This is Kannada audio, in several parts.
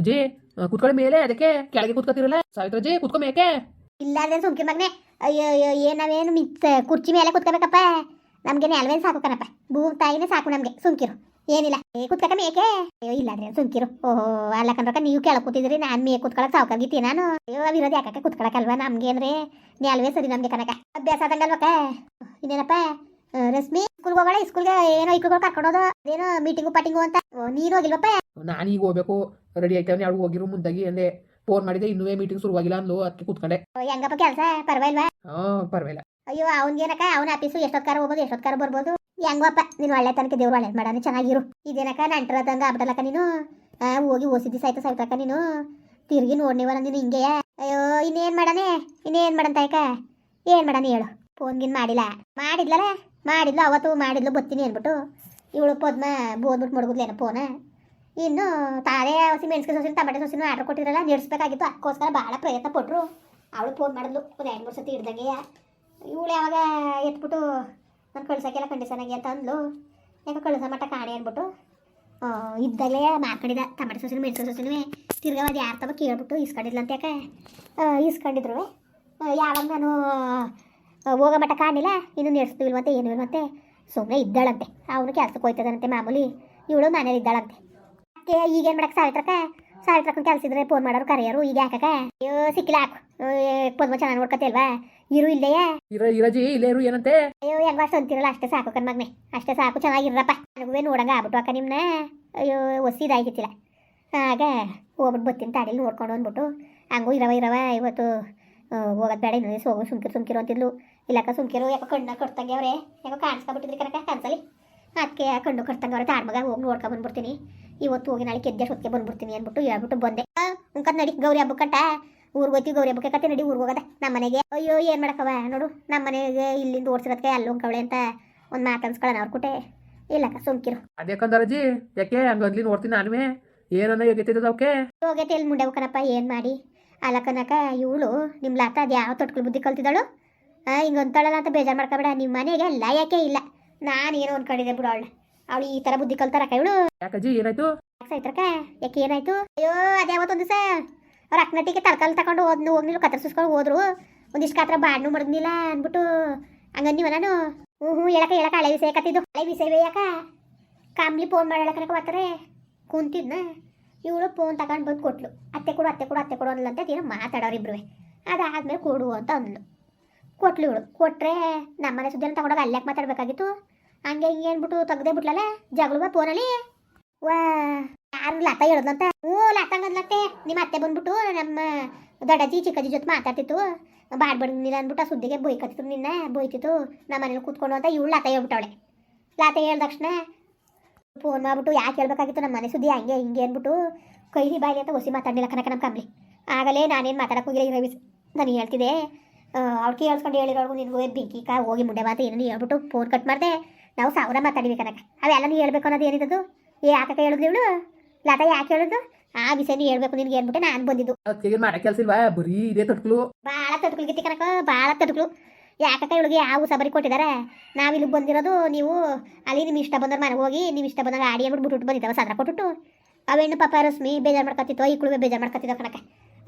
ಅಜ್ಜಿ ಕುತ್ಕೊಳ್ಳಿ ಮೇಲೆ, ಅದಕ್ಕೆ ಕೆಳಗೆ ಕುತ್ಕೋತಿರಲ್ಲ. ಸಾವಿತ್ರಜ್ಜಿ, ಕುತ್ಕೊ ಮೇಕೆ ಇಲ್ಲ ಅಂದ್ರೆ ಸುಮ್ಕಿ ಮಗನೆ, ಅಯ್ಯೋ ಅಯ್ಯೋ ಏನ್ ಮಿತ್ ಕುರ್ಚಿ ಮೇಲೆ ಕುತ್ಕೋಬೇಕಪ್ಪ. ನಮ್ಗೆ ನೆಲವೇನು ಸಾಕು ಕಣಪ್ಪ. ಭೂಮಿ ತಾಯಿನೇ ಸಾಕು ನಮ್ಗೆ, ಸುಮ್ಕಿರು. ಏನಿಲ್ಲ. ಏ ಕುತ್ಕಕ ಮೇಕೆ ಅಯ್ಯೋ ಇಲ್ಲ ಅಂದ್ರೆ ಸುಮ್ಕಿರು. ಓಹೋ, ಅಲ್ಲ ಕಣ್ರಕ್ಕ, ನೀವು ಕೆಳಗೆ ಕೂತಿದ್ರಿ, ನಾನು ಮೇ ಕುತ್ಕೊಳಕ್ ಸಾವುಕಾಗಿತ್ತಿ ನಾನು. ಅಯ್ಯೋ ವಿರೋಧ ಯಾಕಕ್ಕ ಕುತ್ಕೊಳಕಲ್ವಾ ನಮ್ಗೆ ಅಂದ್ರೆ ನೆಲವೇ ಸರಿ ನಮ್ಗೆ ಕನಕ ಅಭ್ಯಾಸ ಆದಂಗಲ್ವಕ್ಕ? ಇನ್ನೇನಪ್ಪ? ರಶ್ಮಿ ಸ್ಕೂಲ್ಗೆ ಹೋಗೋಣ ಸ್ಕೂಲ್ಗೆ ಏನೋ ಇಕ್ಳುಗಳು ಕರ್ಕೊಂಡೋದು ಅದೇನೋ ಮೀಟಿಂಗು ಪಾಟಿಂಗು ಅಂತ. ನೀನು ಹೋಗಿಲ್ವಪ್ಪ? ನಾನು ಈಗ ಹೋಗ್ಬೇಕು ರೆಡಿ ಆಯ್ತಾವೆ ಯಾರು ಹೋಗಿರು ಮುಂದಾಗಿ ಅಂದೆ. ಫೋನ್ ಮಾಡಿದೆ ಇನ್ನೂ ಮೀಟಿಂಗ್ ಶುರುವಾಗಿಲ್ಲ ಅಂದ್ಲು ಅದಕ್ಕೆ ಕುತ್ಕೊಂಡೆ. ಹೆಂಗಪ್ಪ ಕೆಲಸ? ಪರವಾಗಿಲ್ವಾ? ಓ ಪರವಾಗಿಲ್ಲ. ಅಯ್ಯೋ ಅವ್ನಿಗೇನಕ ಅವ್ನ ಆಫೀಸು ಎಷ್ಟೊತ್ಕಾರ ಹೋಗ್ಬೋದು ಎಷ್ಟೊತ್ಕಾರ ಬರ್ಬೋದು? ಹೆಂಗಪ್ಪ ನೀನು ಒಳ್ಳೆ ತನಕ ದೇವ್ರು ಒಳ್ಳೆ ಮಾಡಾನೆ ಚೆನ್ನಾಗಿರು. ಇದೇನಕ ನಂಟ್ರದಂಗ ಆಗ್ಬಿಡಲಕ್ಕ ನೀನು? ಹೋಗಿ ಓಸಿದ್ದಿ ಸಾಯ್ತ ಸಾಯ್ತಕ್ಕ ನೀನು? ತಿರ್ಗಿ ನೋಡ್ನಿವಲ್ಲ ನೀನು ಹಿಂಗೆ ಅಯ್ಯೋ ಇನ್ನೇನು ಮಾಡಾನೆ? ಇನ್ನೇನು ಮಾಡಂತ ತಾಯ್ಕ ಏನು ಮಾಡಾನೆ ಹೇಳು. ಫೋನ್ ಫೋನ್ಗಿನ್ ಮಾಡಿಲ್ಲ. ಮಾಡಿದ್ಲಲ್ಲ ಮಾಡಿದ್ಲು ಅವತ್ತು ಮಾಡಿದ್ಲು ಬತ್ತೀನಿ ಅಂದ್ಬಿಟ್ಟು. ಇವಳು ಪದ್ಮ ಬೋದ್ಬಿಟ್ಟು ಮಡಗುದ್ಲೇನ ಫೋನ ಇನ್ನು ತಾನೇ ಹಸಿ ಮೆಣಸಿನ ಸೊಸಿನ ಟಮಾಟೆ ಸೊಸಿನ ಆರ್ಡರ್ ಕೊಟ್ಟಿರಲ್ಲ ನಡೆಸ್ಬೇಕಾಗಿತ್ತು. ಅದಕ್ಕೋಸ್ಕರ ಭಾಳ ಪ್ರಯತ್ನ ಪಟ್ಟರು ಅವಳು ಫೋನ್ ಮಾಡಿದ್ಲು, ಒಂದು ಎರಡು ಮೂರು ಸತಿ ಹಿಡ್ದಂಗೆ. ಇವಳು ಯಾವಾಗ ಎತ್ಬಿಟ್ಟು ನಾನು ಕಳ್ಸೋಕ್ಕೆಲ್ಲ ಕಂಡೀಷನ್ ಆಗಿ ಅಂತ ಅಂದ್ಲು. ಯಾಕೆ ಕಳ್ಸೋ ಮಟ್ಟ ಕಾಣೆ ಅಂದ್ಬಿಟ್ಟು ಇದ್ದಾಗಲೇ ಮಾರ್ಕೊಂಡಿದ್ದ ಟಮಾಟೆ ಸೊಸಿನ, ಮೆಣಸಿನ ಸೊಸಿನೂ. ತಿರ್ಗಾ ಅದು ಯಾರು ತಮ್ಮ ಕೇಳ್ಬಿಟ್ಟು ಇಸ್ಕೊಂಡಿದ್ಲು ಅಂತ ಯಾಕೆ? ಇಸ್ಕೊಂಡಿದ್ರು ಯಾವಾಗ ನಾನು ಹೋಗೋ ಮಟ್ಟ ಕಾಣಿಲ್ಲ ಇನ್ನು ನಡೆಸ್ತೀವಿಲ್ವಂತೆ, ಏನು ಇಲ್ವಂತೆ. ಸುಮ್ಮನೆ ಇದ್ದಾಳಂತೆ. ಅವನು ಕೆಲಸಕ್ಕೆ ಹೋಯ್ತದಂತೆ ಮಾಮೂಲಿ. ಇವಳು ಮನೇಲಿ ಇದ್ದಾಳಂತೆ. ಅದಕ್ಕೆ ಈಗೇನು ಮಾಡಕ್ಕೆ ಸಾವಿತ್ರಕ್ಕ ಸಾವಿತ್ರಕ್ಕನ ಕೆಲಸ ಇದ್ರೆ ಫೋನ್ ಮಾಡೋರು ಕರೆಯರು ಈಗ ಯಾಕಕ್ಕ? ಅಯ್ಯೋ ಸಿಕ್ಕಿಲ್ಲ ಹಾಕು ಪದ್ಮ ಚೆನ್ನಾಗಿ ನೋಡ್ಕೊತಿಲ್ವಾ ಇರು ಇಲ್ಲೆಯಾ ಇರ ಇರಜಿ ಇಲ್ಲೇ ಇರು ಏನಂತೆ? ಅಯ್ಯೋ ಹೆಂಗ ಅಷ್ಟು ಅಂತಿರಲ್ಲ ಅಷ್ಟೇ ಸಾಕು ಕಣ್ ಮಗ್ನೆ. ಅಷ್ಟೇ ಸಾಕು ಚೆನ್ನಾಗಿರಪ್ಪ ನನಗೂ ನೋಡಂಗ ಆಗ್ಬಿಟ್ಟು ಅಕ್ಕ ನಿಮ್ಮನ್ನ ಅಯ್ಯೋ ಒಸಿದಾಯ್ತಿತ್ತಿಲ್ಲ ಆಗ ಹೋಗ್ಬಿಟ್ಟು ಬರ್ತೀನಿ ತಾಡಿಲಿ ನೋಡ್ಕೊಂಡು ಅಂದ್ಬಿಟ್ಟು ಹಂಗೂ ಇರವ ಇರವ ಇವತ್ತು ಹೋಗೋದು ಬೇಡ ಇನ್ನೊಂದು ಹೋಗು ಸುಮ್ಕಿರು ಸುಮ್ಕಿರು ಅಂತಿದ್ಲು. ಇಲ್ಲಕ್ಕ ಸುಮ್ಕಿರು ಯಾಕೋ ಕಣ್ಣ ಕೊಡ್ತಂಗೆ ಅವ್ರೆ. ಯಾಕೋ ಕಾಣಿಸ್ಕೊಬಿಟ್ಟಿದ್ರಿ ಕನಕ ಕನ್ಸಲಿ ಅದಕ್ಕೆ ಕಣ್ಣು ಕಟ್ತಂಗೆ ಅವ್ರೆ ತಾಡ್ಮಗ ಹೋಗಿ ನೋಡ್ಕೊಂಡು ಬಂದ್ಬಿಡ್ತೀನಿ. ಇವತ್ತು ಹೋಗಿ ನಾಳೆ ಕೆದ್ದೆ ಹೊತ್ತಿಗೆ ಬಂದ್ಬಿಡ್ತೀನಿ ಅಂದ್ಬಿಟ್ಟು ಹೇಳ್ಬಿಟ್ಟು ಬಂದೆ. ಉಂಕತ್ ನಡಿ ಗೌರಿ ಹಬ್ಬಕ್ಕಂಟ ಊರಿಗೆ ಹೋಯ್ತೀವಿ ಗೌರಿ ಹಬ್ಬಕ್ಕೆ ಕತೆ ನಡಿ ಊರಿಗೆ ಹೋಗದ. ನಮ್ಮ ಮನೆಗೆ ಅಯ್ಯೋ ಏನು ಮಾಡಕವ ನೋಡು ನಮ್ಮ ಮನೆಗೆ ಇಲ್ಲಿಂದ ಓಡಿಸಿರೋದಕ್ಕೆ ಅಲ್ಲಿ ಹೋಗ್ಕವಳೆ ಅಂತ ಒಂದು ಮಾತು ಅನ್ಸ್ಕೊಳ್ಳೋಣ ಅವ್ರ ಕುಟೆ. ಇಲ್ಲಕ್ಕ ಸುಮ್ಕಿರು. ಅದೇಕಂದಾರಜ್ಜಿ ಯಾಕೆ ಹಂಗಂದ್ಲಿ ನೋಡ್ತೀನಿ ನಾನುವೆ? ಏನನ್ನ ಯೋಗ್ಯತೆ ಅವಕ್ಕೆ ಯೋಗ್ಯತೆ ಎಲ್ಲಿ ಮುಂಡೆ ಹೋಗ್ಕನಪ್ಪ ಏನು ಮಾಡಿ? ಅಲ್ಲಕ್ಕನಕ ಕನಕ ಇವಳು ನಿಮ್ಮ ಲಾತ ಅದು ಯಾವ ತೊಟ್ಕಲ್ ಬುದ್ಧಿ ಕಲ್ತಿದ್ದಾಳು? ಹಿಂಗೆ ಅಂತಾಳಲ್ಲ ಅಂತ ಬೇಜಾರು ಮಾಡ್ಕೊಬೇಡ ನಿಮ್ಮ ಮನೆಗೆ ಯಾಕೆ ಇಲ್ಲ? ನಾನು ಏನೋ ಅನ್ಕೊಂಡಿದ್ದೆ ಬಿಡು ಅವಳು ಅವಳು ಈ ತರ ಬುದ್ಧಿ ಕಲ್ತಾರಕ್ಕ ಇವಳು ಯಾಕಜ್ಜಿ ಏನಾಯ್ತು? ಸಾಯ್ತರಕ ಯಾಕೆ ಏನಾಯ್ತು? ಅಯ್ಯೋ ಅದೇ ಒಂದು ದಿವಸ ಅವ್ರ ಅಕ್ಕನಟ್ಟಿಗೆ ತರಕಾರಿ ತಗೊಂಡು ಹೋದ್ನು ಹೋಗ್ನಿಲ್ಲ ಕತ್ತರಿಸ್ಕೊಂಡು ಹೋದ್ರು. ಒಂದಿಷ್ಟು ಕಾತ್ರ ಬಾಡ್ನು ಮಡಗ್ನಿಲ್ಲ ಅಂದ್ಬಿಟ್ಟು ಹಂಗನ್ನಿವ ನಾನು ಹ್ಞೂ ಹ್ಞೂ ಹೇಳಕ ಹೇಳಕ ಹಳೆ ವಿಷಯ ಕತ್ತಿದ್ದು. ಹಳೆ ವಿಷಯವೇ ಯಾಕ? ಕಾಮ್ಲಿ ಫೋನ್ ಮಾಡಲ್ಲ ಕನಕ ಬರ್ತಾರೆ? ಕುಂತಿದ್ನ? ಇವಳು ಫೋನ್ ತಗೊಂಡು ಬಂದು ಕೊಟ್ಲು. ಅತ್ತೆ ಕೊಡು ಅತ್ತೆ ಕೊಡು ಅತ್ತೆ ಕೊಡು ಅಂತ ಏನೋ ಮಾತಾಡೋರು ಇಬ್ರು ಅದಾದ್ಮೇಲೆ ಕೊಡು ಅಂತ ಅಂದ್ಲು. ಕೊಟ್ಲು ಇವಳು. ಕೊಟ್ರೆ ನಮ್ಮನೆ ಸುದ್ದಿನ ತಗೊಂಡೋಗಿ ಅಲ್ಲಾಕೆ ಮಾತಾಡ್ಬೇಕಾಗಿತ್ತು. ಹಂಗೆ ಹಿಂಗೆ ಅಂದ್ಬಿಟ್ಟು ತೆಗ್ದೇ ಬಿಟ್ಲಲ್ಲ ಜಗಳ ಫೋನಲ್ಲಿ. ವಾ, ಯಾರು ಲತ ಹೇಳದಂತ ಹ್ಞೂ ಲತಂಗದ್ಲತ್ತೆ ನಿಮ್ಮ ಅತ್ತೆ ಬಂದ್ಬಿಟ್ಟು ನಮ್ಮ ದೊಡ್ಡಜ್ಜಿ, ಚಿಕ್ಕಜ್ಜಿ ಜೊತೆ ಮಾತಾಡ್ತಿತ್ತು. ಬಾಡ್ ಬಡ್ನಿಲ್ಲ ಅಂದ್ಬಿಟ್ಟು ಆ ಸುದ್ದಿಗೆ ಬೈಕತ್ತಿತ್ತು ನಿನ್ನ ಬೊಯ್ತಿತ್ತು ನಮ್ಮ ಮನೇಲಿ ಕೂತ್ಕೊಂಡು ಅಂತ ಇವಳು ಲತ ಹೇಳ್ಬಿಟ್ಟವಳೆ. ಲತ ಹೇಳ್ದ ತಕ್ಷಣ ಫೋನ್ ಮಾಡ್ಬಿಟ್ಟು ಯಾಕೆ ಹೇಳ್ಬೇಕಾಗಿತ್ತು ನಮ್ಮ ಮನೆ ಸುದ್ದಿ ಹಂಗೆ ಹಿಂಗೆ ಅಂದ್ಬಿಟ್ಟು ಕೈಲಿ ಬಾಯಿಲಿ ಅಂತ ಹೊಸಿ ಮಾತಾಡಲಿಲ್ಲ ಕನಕ ನಮ್ಮ ಕಂಬ್ಲಿ ಆಗಲೇ ನಾನೇನು ಮಾತಾಡಕ್ಕೆ ಹೋಗಿಲ್ಲ ರವಿ ನಾನು ಹೇಳ್ತಿದ್ದೆ. ಅವ್ಳು ಹೇಳ್ಸ್ಕೊಂಡು ಹೇಳಿರೋಳು ನಿನಗೂ ಬೆಂಕಿ ಕಾ ಹೋಗಿ ಮುಂಡೆ ಮಾತು ಏನೋ ಹೇಳ್ಬಿಟ್ಟು ಫೋನ್ ಕಟ್ ಮಾಡಿದೆ. ನಾವು ಸಾವಿರ ಮಾತಾಡಿವಿ ಕನಕ ಅವೆಲ್ಲ ನೀನು ಹೇಳ್ಬೇಕು ಅನ್ನೋದು ಏನಿದ್ದು ಏ ಯಾಕಕ್ಕ ಹೇಳಿದ್ಲು ಇವಳು? ಲತಾ ಯಾಕೆ ಹೇಳಿದ್ದು? ಆ ವಿಷಯ ನೀ ಹೇಳ್ಬೇಕು ನಿನ್ಗೆ ಹೇಳ್ಬಿಟ್ಟು ನಾನು ಬಂದಿದ್ದು. ಮಾಡೋ ಕೆಲಸ ಇಲ್ವಾ? ಬರೀ ಇದೇ ತಟ್ಕಲು ಭಾಳ ತಟ್ಕುಲ್ಗಿತ್ತಿ ಕನಕ ಭಾಳ ತಟ್ಕಲು ಯಾಕಕ್ಕ ಇವಳಿಗೆ ಯಾವ ಸಬರಿ ಕೊಟ್ಟಿದ್ದಾರೆ ನಾವು ಇಲ್ಲಿ ಬಂದಿರೋದು ನೀವು ಅಲ್ಲಿ ನಿಮ್ಮ ಇಷ್ಟ ಬಂದ್ರೆ ಮನೆಗೆ ಹೋಗಿ ನಿಮ್ಮ ಇಷ್ಟ ಬಂದಾಗ ಆಡಿ ಅಂದ್ಬಿಟ್ಟು ಬಿಟ್ಟು ಬಂದಿದ್ದಾವೆ ಸದ್ರ ಕೊಟ್ಟು ಅವೇನು ಪಾಪ ರಶ್ಮಿ ಬೇಜಾರು ಮಾಡ್ಕೊತಿತ್ತು ಈ ಕುಳುವೆ ಬೇಜಾರು ಮಾಡ್ಕೊತಿದ್ದ ಕಣಕ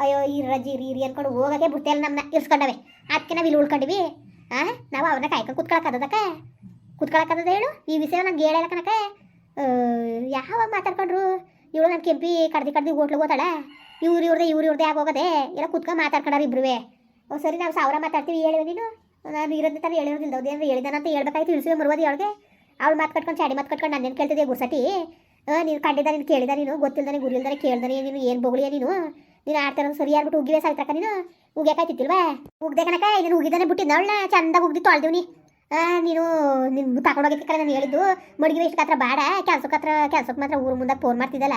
ಅಯ್ಯೋ, ಈ ರಜಿ ರೀ ರೀ ಅನ್ಕೊಂಡು ಹೋಗಕ್ಕೆ ಬಿಡ್ತಿಲ್ಲ ನಮ್ಮನ್ನ ಇರ್ಸ್ಕೊಂಡವೆ. ಅದಕ್ಕೆ ನಾವು ಇಲ್ಲಿ ಉಳ್ಕೊಂಡಿವಿ. ಹಾಂ ನಾವು ಅವನ್ನ ಕಾಯ್ಕೊಂಡು ಕುತ್ಕೊಳಕ್ಕದಕ್ಕ ಕುತ್ಕೊಳಕ್ಕದ ಹೇಳು? ಈ ವಿಷಯ ನಂಗೆ ಹೇಳಲ್ಲ ಕಣಕ ಯಾವಾಗ ಮಾತಾಡ್ಕೊಂಡ್ರು? ಇವಳು ನನ್ನ ಕೆಂಪಿ ಕಡ್ದು ಕಡ್ದಿ ಹೋಟ್ಲಿಗೆ ಹೋತಾಳ? ಇವ್ರು ಇವ್ರದೇ ಇವ್ರು ಇವ್ರದೇ ಆಗೋಗದೆ. ಎಲ್ಲ ಕುತ್ಕೊಂಡು ಮಾತಾಡ್ಕೊಂಡಾರ ಇಬ್ರುವೆ. ಸರಿ, ನಾವು ಸಾವಿರ ಮಾತಾಡ್ತೀವಿ, ಹೇಳಿವೆ ನೀನು? ನಾನು ಇರೋದೇ ತಾನು ಹೇಳಿರೋದಿಲ್ಲ ಅದೇನು ಹೇಳಿದಾನಂತ ಹೇಳ್ಬೇಕಾಯ್ತು, ಇಳಿಸುವೆ ಮರುವದಿ ಅವಳಿಗೆ. ಅವ್ಳು ಮಾತು ಕಟ್ಕೊಂಡು, ಚಾಡಿ ಮಾತು ಕಟ್ಕೊಂಡು ನಾನೇನು ಕೇಳ್ತಿದ್ದೆ ಗುರ್ಸಟಿ ನೀನು ಕಂಡಿದ್ದ, ನೀನು ಕೇಳಿದ ನೀನು? ಗೊತ್ತಿಲ್ದಾನೆ ಗುರಿಲ್ದಾನೆ ಕೇಳ್ದಾನೆ ನೀನು ಏನು ಬೊಗಳಿಯ ನೀನು? ನೀನು ಆಡ್ತಾರ ಸರಿ ಆಗ್ಬಿಟ್ಟು ಉಗಿವೆ ಸಾಯ್ತಕ್ಕ ನೀನು? ಉಗ್ಯಾಕ ಉಗ್ದೆ ಕನಕ ಇದನ್ನು ಉಗಿದಾನೆ ಬಿಟ್ಟಿದ್ದ ಅವಳನ್ನ ಚಂದ ಉಗ್ದಿ ತೊಳ್ದಿವ್ ನೀ. ಆ, ನೀನು ನಿನ್ನ ತಗೊಂಡೋಗಿದ್ದ ಕಡೆ ನಾನು ಹೇಳಿದ್ದು. ಮಡಗಿ ಇಷ್ಟು ಹತ್ರ ಬೇಡ ಕೆಲ್ಸಕ್ಕೆ ಹತ್ರ ಕೆಲ್ಸಕ್ಕೆ ಮಾತ್ರ ಊರು ಮುಂದೆ ಫೋನ್ ಮಾಡ್ತಿದ್ದಲ್ಲ.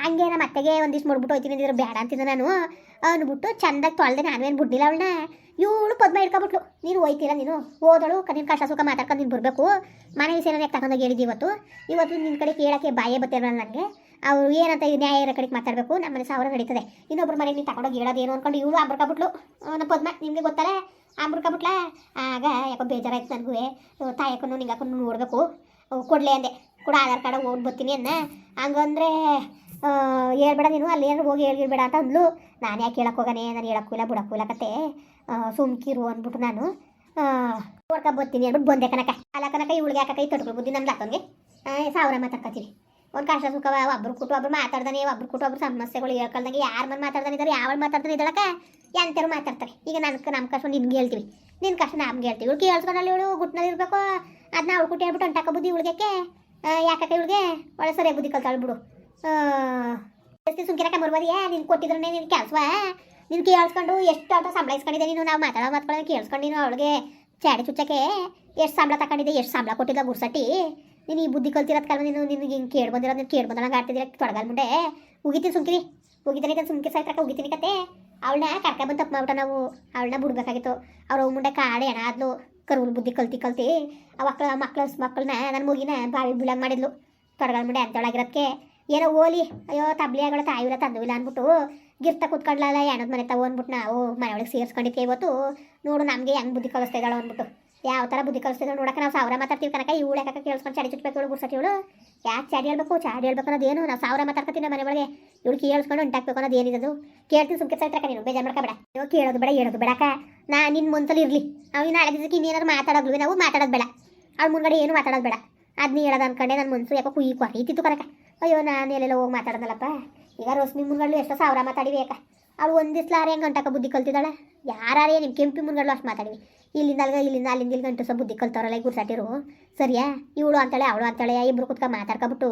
ಹಂಗೆ ನಮ್ಮ ಅತ್ತೆಗೆ ಒಂದಿಷ್ಟು ಮುಡ್ಬಿಟ್ಟು ಹೋಯ್ತೀನಿ ಅಂದಿದ್ರು ಬೇಡ ಅಂತಿದ್ದೆ ನಾನು. ಅಂದ್ಬಿಟ್ಟು ಚಂದಾಗಿ ತೊಳ್ದೆ ನಾನೇನು ಬಿಡ್ಲಿಲ್ಲ ಅವಳನ್ನ ಇವಳು ಪದ್ಮ ಹಿಡ್ಕೊಬಿಟ್ಲು. ನೀನು ಹೋಯ್ತೀರ ನೀನು? ಓದಳು ಕಣ್ಣಿನ ಕಷ್ಟ ಸುಖ ಮಾತಾಡ್ಕೊಂಡು ನೀನು ಬರಬೇಕು. ಮನೆ ವಿಷಯ ಯಾಕೆ ತಗೊಂಡೋಗಿ ಹೇಳಿದ್ದು ಇವತ್ತು? ಇವತ್ತು ನಿನ್ನ ಕಡೆ ಕೇಳೋಕ್ಕೆ ಬಾಯೇ ಬತ್ತಿರಲ್ಲ ನನಗೆ ಅವ್ರು ಏನಂತ ನ್ಯಾಯ ಇರೋ ಕಡೆಗೆ ಮಾತಾಡಬೇಕು ನಮ್ಮ ಮನೆ ಸಾವಿರ ನಡೀತದೆ. ಇನ್ನೊಬ್ಬರ ಮನೆಗೆ ನೀನು ತಗೊಂಡೋಗಿ ಏನು ಅಂದ್ಕೊಂಡು ಇವಳು ಅಂಬ್ರಕೊಬಿಟ್ಲು ನಮ್ಮ ಪದ್ಮ, ನಿಮಗೆ ಗೊತ್ತಲ್ಲ? ಬಿಟ್ಲಾ? ಆಗ ಯಾಕೋ ಬೇಜಾರಾಯ್ತು ನನಗೂ ತಾಯಕ್ಕನ್ನು, ನಿಂಗಕ್ಕನ್ನು ನೋಡಬೇಕು. ಕೊಡಲೇ ಅಂದೆ. ಕೂಡ, ಆಧಾರ್ ಕಾರ್ಡ್ ಹೋಗಿ ಬರ್ತೀನಿ ಅನ್ನ. ಹಂಗಂದ್ರೆ ಹೇಳ್ಬೇಡ ನೀನು, ಅಲ್ಲಿ ಏನಾರು ಹೋಗಿ ಹೇಳಿರ್ಬೇಡ ಅಂತ ಅಂದ್ಲು. ನಾನು ಯಾಕೆ ಹೇಳಕ್ಕೆ ಹೋಗನೆ? ನಾನು ಹೇಳಕ್ಕೂ ಇಲ್ಲ, ಬಿಡಕ್ಕೂ ಇಲ್ಲ ಕತೆ. ಸುಮ್ಕಿರು ಅಂದ್ಬಿಟ್ಟು ನಾನು ಹೊರ್ಕ ಬರ್ತೀನಿ ಅಂದ್ಬಿಟ್ಟು ಬಂದೆ ಕನಕ. ಅಲ್ಲ ಕನಕ, ಇವಳಿಗೆ ಯಾಕೆ ಕೈ ತೊಡ್ಕೊಳ್ಬೋದು ನಮ್ದು ಹಾಕೊಂಗೆ ಸಾವಿರ ಮಾತಾಡ್ಕೊತೀವಿ ಒಂದು ಕಷ್ಟ ಸುಖವ ಒಬ್ರು ಕುಟು ಒಬ್ರು ಮಾತಾಡ್ದಾನೆ ಒಬ್ರು ಕೊಟ್ಟು ಒಬ್ರು ಸಮಸ್ಯೆಗಳು ಹೇಳ್ಕೊಳ್ದಂಗೆ ಯಾರ ಮನೆ ಮಾತಾಡ್ದಾನಿದ್ದಾರೆ ಯಾವ ಮಾತಾಡ್ತಾನೆ ಇದ್ದಾಳಕ ಎಂತರು ಮಾತಾಡ್ತಾರೆ ಈಗ ನನ್ನ ನಮ್ಮ ಕಷ್ಟ ನಿನ್ಗೆ ಹೇಳ್ತೀವಿ. ನಿನ್ನ ಕಷ್ಟ ನಮ್ಗೆ ಹೇಳ್ತೀವಿ. ಇವಳು ಕೇಳಿಸ್ಕೊಂಡಲ್ಲಿ ಇವಳು ಗುಟ್ನಲ್ಲಿ ಇರಬೇಕು. ಅದನ್ನ ಅವಳು ಕುಟ್ಟಿ ಹೇಳ್ಬಿಟ್ಟು ಅಂಟಾಕ ಬುದ್ಧಿ ಇವಳಿಗೆ ಯಾಕಕ್ಕೆ ಇವಳಿಗೆ? ಒಳ್ಳೆ ಸರಿಯಾಗಿ ಬುದ್ಧಿ ಕಲ್ತಾಳು ಬಿಡು. ಸುಮ್ಕಿರಕ ಬರ್ಬೋದಿಯಾ ನೀನು ಕೊಟ್ಟಿದ್ರೆ ನಿನ್ನ ಕೆಲಸವಾ? ನೀನು ಕೇಳಿಸ್ಕೊಂಡು ಎಷ್ಟು ಅಂತ ಸಂಬಳ ನೀನು, ನಾವು ಮಾತಾಡೋ ಮಾತ್ಕೊಳ್ಳೋ ಕೇಳಿಸ್ಕೊಂಡು ನೀನು ಅವಳಿಗೆ ಚಾಡಿ ಚುಚ್ಚಕ್ಕೆ ಎಷ್ಟು ಸಂಬಳ ತಗೊಂಡಿದ್ದೆ ಎಷ್ಟು ಸಂಬಳ ಕೊಟ್ಟಿದ್ದ ಗುರ್ಸಟ್ಟಿ ನೀನು ಈ ಬುದ್ಧಿ ಕಲ್ತಿರೋದ್ ಕಾಲ ನೀನು ನಿನ್ಗೆ ಹಿಂಗೆ ಕೇಳಿ ಬಂದಿರೋ ನೀನು ಕೇಳಿ ಬಂದಂಗೆ ಆಡ್ತಿದ್ದೀರ ತೊಡಗಲ್ ಮುಂಡೆ ಉಗಿತೀನಿ ಸುಮ್ಕಿರಿ, ಉಗಿತಾನೆ ಸುಮ್ಕಿ ಸಾಯ್ತಕ್ಕ, ಉಗಿತೀನಿ ಕತೆ. ಅವಳನ್ನ ಕರ್ಕೊಂಡ್ಬಂದು ತಪ್ಪು ಮಾಡ್ಬಿಟ್ಟ ನಾವು ಅವಳನ್ನ ಬಿಡ್ಬೇಕಾಗಿತ್ತು. ಅವ್ರ ಮುಂಡೆ ಕಾಡೆ ಅಣ ಆದ್ಲು ಕರುవుಲ್ ಬುದ್ಧಿ ಕಲ್ತಿ ಕಲ್ತಿ, ಆ ಮಕ್ಳ ಮಕ್ಳ ಮಕ್ಕಳನ್ನ ನನ್ನ ಮುಗಿನ ಬಾವಿ ಬೀಳಂಗೆ ಮಾಡಿದ್ಲು. ತೊಡಗಲ್ ಮುಂಡೆ ಅಂತೊಳಗಿರೋದಕ್ಕೆ ಏನೋ ಓಲಿ, ಅಯ್ಯೋ ತಬ್ಲಿ ಆಗಳ ತಾಯಿರ ಇಲ್ಲ ಅಂದ್ಬಿಟ್ಟು ಗಿರ್ತ ಕುತ್ಕೊಂಡ್ಲಲ್ಲ ಹೆಣದ ಮನೆ ತಗೋ ಅಂದ್ಬಿಟ್ಟು ನಾವು ಮನೆಯೊಳಗೆ ಸೇರಿಸ್ಕೊಂಡಿದ್ದೆ ಇವತ್ತು. ನೋಡು ನಮಗೆ ಹೆಂಗೆ ಬುದ್ಧಿ ಕಲಿಸ್ತಾ ಇದ್ದಾಳು ಅಂದ್ಬಿಟ್ಟು. ಯಾವ ಥರ ಬುದ್ಧಿ ಕಲಿಸ್ತಿದ್ರು ನೋಡಕ್ಕೆ ನಾವು ಸಾವಿರ ಮಾತಾಡ್ತೀವಿ ಕನಕ ಇವಳು ಯಾಕೆ ಕೇಳಿಸ್ಕೊಂಡು ಚಾಡಿ ಚುಟ್ಬೇಕು ಇವಳು ಗುರ್ಸಟ್ಟಿ ಇವಳು? ಯಾಕೆ ಚಾಡಿ ಹೇಳ್ಬೇಕು ಚಾಡಿ ಹೇಳ್ಬೇಕು ಅನ್ನೋದೇನು ನಾವು ಸಾವಿರ ಮಾತಾಡ್ತೀನಿ ನಮ್ಮ ಮನೆ ಒಳಗೆ ಇವಳು ಕೇಳಿಸ್ಕೊಂಡು ಉಂಟಾಕ್ಬೇಕು ಅನ್ನೋದು ಏನಿದದು ಕೇಳ್ತೀನಿ ಸುಮ್ಕೆ ಸಲ್ಟ್ರಕ ನೀನು, ಬೇಜಾರು ಮಾಡ್ಕೋಬೇಡ ಇವಾಗ ಕೇಳೋದು ಬೇಡ, ಹೇಳೋದು ಬೇಡಕ್ಕ ನಾ ನಿನ್ನ ಮುಂತಲ್ಲಿ ಇರಲಿ. ನಾವು ನಾಳೆ ದಿವಸಕ್ಕೆ ಇನ್ನೇನಾದ್ರು ಮಾತಾಡೋದ್ವಿ ನಾವು ಮಾತಾಡೋದು ಬೇಡ. ಅವ್ಳ ಮುಂದ್ಗಡೆ ಏನು ಮಾತಾಡೋದು ಬೇಡ. ಅದನ್ನ ಹೇಳೋದು ಅನ್ಕೊಂಡೆ ನನ್ನ ಮನ್ಸು ಯಾಕೋ ಕುಯ್ಯಿ ಕೊರೀತಿತ್ತು ಕನಕ ಅಯ್ಯೋ, ನಾನು ಎಲ್ಲೆಲ್ಲ ಹೋಗಿ ಮಾತಾಡೋದಲ್ಲಪ್ಪ ಈಗ ರೋಶ್ಮಿ ಮುಂದ್ಗಡೆ ಎಷ್ಟೋ ಸಾವಿರ ಮಾತಾಡಿವಿ ಯಾಕ ಅವಳು ಒಂದು ಹೆಂಗೆ ಗಂಟಕ ಬುದ್ಧಿ ಕಲ್ತಿದ್ದಾಳೆ. ಯಾರೇ ನಿಮ್ಮ ಕೆಂಪಿ ಮುಂದ್ಗಡ್ಲು ಅಷ್ಟು ಮಾತಾಡಿವಿ ಇಲ್ಲಿಂದ ಅಲ್ಗ ಇಲ್ಲಿಂದ ಅಲ್ಲಿಂದ ಇಲ್ಲಿ ಗಂಟು ಸಹ ಬುದ್ಧಿ ಕಲ್ತವ್ರಲ್ಲ ಈ ಸರಿಯಾ? ಇವಳು ಅಂತಾಳೆ, ಅವಳು ಅಂತಾಳೆ ಇಬ್ರು ಕುತ್ಕ ಮಾತಾಡ್ಕೊಬಿಟ್ಟು,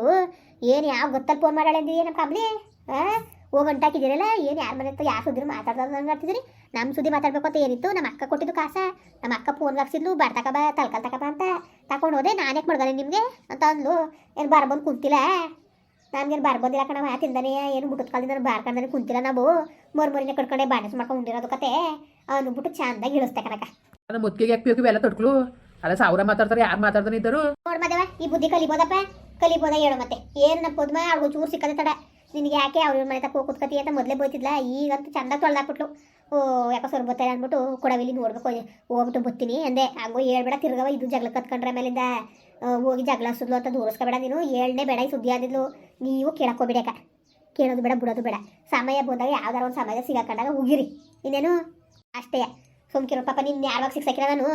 ಏನು ಯಾವ ಗೊತ್ತಲ್ಲಿ ಫೋನ್ ಮಾಡಾಳೆ ಅಂದಿದ್ದೀ ಏನಪ್ಪಾ ಕಾಬ್ಲಿ ಹಾಂ ಹೋಗಿ ಗಂಟಾಕಿದ್ದೀರಲ್ಲ, ಏನು ಯಾರ ಮನೆ ಯಾರು ಸುದ್ದಿರು ಮಾತಾಡ್ದಂಗೆ ಆಗ್ತಿದ್ದೀರಿ ನಮ್ಮ ಸುದ್ದಿ ಮಾತಾಡ್ಬೇಕು ಅಂತ ಏನಿತ್ತು? ನಮ್ಮ ಅಕ್ಕ ಕೊಟ್ಟಿದ್ದು ಕಾಸ. ನಮ್ಮ ಅಕ್ಕ ಫೋನ್ ಹಾಕ್ಸಿದ್ಲು, ಬರ್ ತಕಬ ತಲ್ಕಲ್ ತಕಬ ಅಂತ. ತಗೊಂಡು ಹೋದೆ, ನಾನು ಯಾಕೆ ಮಾಡ್ದಾನೆ ನಿಮಗೆ? ಅಂತ ಅಂದ್ಲು. ಏನು ಬರ್ಬಂದು ಕುಂತಿಲ್ಲ. ನಮ್ಗೇನು ಬರ್ಬೋದಿಲ್ಲ ಕಣವ ತಿಂದಾನೆ ಏನು ಬುಟ್ಟದ ಕಾಲದಿಂದ ಬಾರ್ಕೊಂಡನೆ ಕುಂತಿಲ್ಲ ನಾವು. ಮೊರ್ಮೊರಿನ ಕಟ್ಕೊಂಡೆ ಬಾಣಸ್ ಮಾಡ್ಕೊಂಡು ಉಂಡಿರೋದು ಕತೆ. ಅಂದ್ಬಿಟ್ಟು ಚಂದಾಗಿ ಇಳಿಸ್ತೆ ಕಣಕ ಅದು ಮುತ್ತಿಗೆ ಯಾಕೆ ಪಿಯೋಕೆ ಎಲ್ಲ ತೊಟ್ಕಳು? ಅಲ್ಲ ಸಾವಿರ ಮಾತಾಡ್ತಾರೆ ಯಾರು ಮಾತಾಡ್ತಾನೆ ಇದ್ದರು? ನೋಡ್ ಮದೇವ ಈ ಬುದ್ಧಿ ಕಲಿಬೋದಪ್ಪ? ಕಲಿಬೋದ ಹೇಳು ಮತ್ತೆ. ಏನು ನಮ್ಮ ಪದ್ಮ ಅವ್ಳಿಗೆ ಚೂರು ಸಿಕ್ಕದೆ ತಡ. ನಿನಗೆ ಯಾಕೆ ಅವ್ರ ಮನೆ ತಕ್ಕ ಕೂತ್ಕತಿ ಅಂತ ಮೊದಲೇ ಬೋಯ್ತಿದ್ಲ? ಈಗಂತೂ ಚಂದ ತೊಳ್ದಾಕ್ಬಿಟ್ಲು. ಓ ಯಾಕೋ ಸೊರ್ ಬರ್ತಾರೆ ಅಂದ್ಬಿಟ್ಟು ಕೊಡವಿಲಿ ನೋಡ್ಬೇಕು. ಹೋಗ್ಬಿಟ್ಟು ಬರ್ತೀನಿ ಅಂದೆ. ಹಂಗೋ ಹೇಳ್ಬೇಡ ತಿರ್ಗವ ಇದು ಜಗಳ ಕತ್ಕೊಂಡ್ರೆ ಮೇಲಿಂದ. ಹೋಗಿ ಜಗಳ ಸುದ್ಲು ಅಂತ ದೂರಿಸ್ಕೋಬೇಡ ನೀನು. ಏಳನೇ ಬೇಡ ಈ ಸುದ್ದಿ ಆದಿದ್ಲು. ನೀವು ಕೇಳಕ್ಕೋಬೇಡಕ ಕೇಳೋದು ಬೇಡ ಬಿಡೋದು ಬೇಡ. ಸಮಯ ಬಂದಾಗ ಯಾವ್ದಾರ ಒಂದು ಸಮಯ ಸಿಗಾಕಂಡಾಗ ಹೋಗಿರಿ ಇನ್ನೇನು? ಅಷ್ಟೇ. ಸುಮ್ಕಿರೋ ಪಾಪ ನಿನ್ನ ಯಾವಾಗ ಸಿಕ್ಸಾಕಿರ ನಾನು?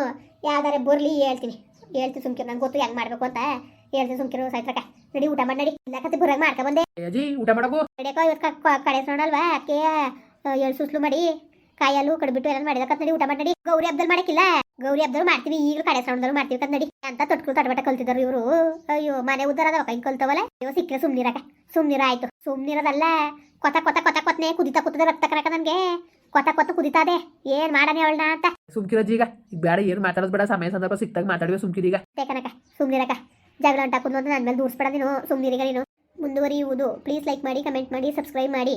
ಯಾವ್ದಾರ ಬರ್ಲಿ ಹೇಳ್ತೀನಿ. ಹೇಳ್ತೀನಿ ಸುಮ್ಕಿರು ನಂಗೆ ಗೊತ್ತು ಹೆಂಗ್ ಮಾಡಬೇಕು ಅಂತ. ಹೇಳ್ತೀನಿ ಸುಮ್ಕಿರು ಸೈತ್ರಕ ನಡಿ ಊಟ ಮಾಡಿ. ನಡಿ ಇಲ್ಲ ಕತೆ ಬರಾಗ ಮಾಡ್ಕೊ ಬಂದೆ ಅಜ್ಜಿ ಊಟ ಮಾಡಕು? ನಡಿಯಕ್ಕ ಇವತ್ತು ಅದಕ್ಕೆ ಎಳ್ ಸುಸ್ಲು ಮಾಡಿ ಕಾಯಲ್ಲು ಕಡ್ಬಿಟ್ಟು ಏನಾದ್ರು ಮಾಡಿದ ಕತ್ ನಡಿ ಊಟ ಮಾಡಿ ನಡಿ. ಗೌರಿ ಅಬ್ದಲ್ ಮಾಡಕ್ಕಿಲ್ಲ ಗೌರಿ ಹಬ್ಬದಲ್ಲಿ ಮಾಡ್ತೀವಿ ಈಗಲೂ ಕಡೆ ಸೌಂಡಲ್ಲಿ ಮಾಡ್ತೀವಿ ಕನ್ನಡಿ ಅಂತ ತೊಟ್ಕು ತಡಬಟ್ಟ ಕಲ್ತಿದ್ರು ಇವರು. ಅಯ್ಯೋ ಮನೆ ಉದ್ದಾರ ಅದಾವ ಕೈ ಕಲ್ತವಲ್ಲ? ಅಯ್ಯೋ ಸಿಕ್ಕರೆ ಸುಮ್ನಿರಕ ಸುಮ್ನಿರ ಆಯ್ತು. ಸುಮ್ನಿರೋದಲ್ಲ. ಕೊತ ಕೊತ ಕೊತ ಕೊತ್ನೆ ಕುದಿತಾ ಕುತ್ತದೆ ರಕ್ತ ಕರಕ ನನಗೆ ಕೊತ ಕೊತ ಕುದಿತಾದೆ. ಏನ್ ಮಾಡನೆ ಅವಳನ್ನ ಅಂತ? ಸುಮ್ಕಿರಜ್ಜಿ ಈಗ. ಈಗ ಬೇಡ ಏನು ಮಾತಾಡೋದು ಬೇಡ. ಸಮಯ ಸಂದರ್ಭ ಸಿಕ್ತಾಗ ಮಾತಾಡುವ ಸುಮ್ಕಿರೀಗ ಬೇಕನಕ ಸುಮ್ನಿರಕ ಜಗಳ ಅಂಟಾಕೊಂಡು ನನ್ನ ಮೇಲೆ ದೂರಿಸ್ಬೇಡ ನೀನು. ಸುಮ್ನಿರಿಗ ನೀನು. ಮುಂದುವರಿಯುವುದು. ಪ್ಲೀಸ್ ಲೈಕ್ ಮಾಡಿ ಕಮೆಂಟ್ ಮಾಡಿ ಸಬ್ಸ್ಕ್ರೈಬ್ ಮಾಡಿ.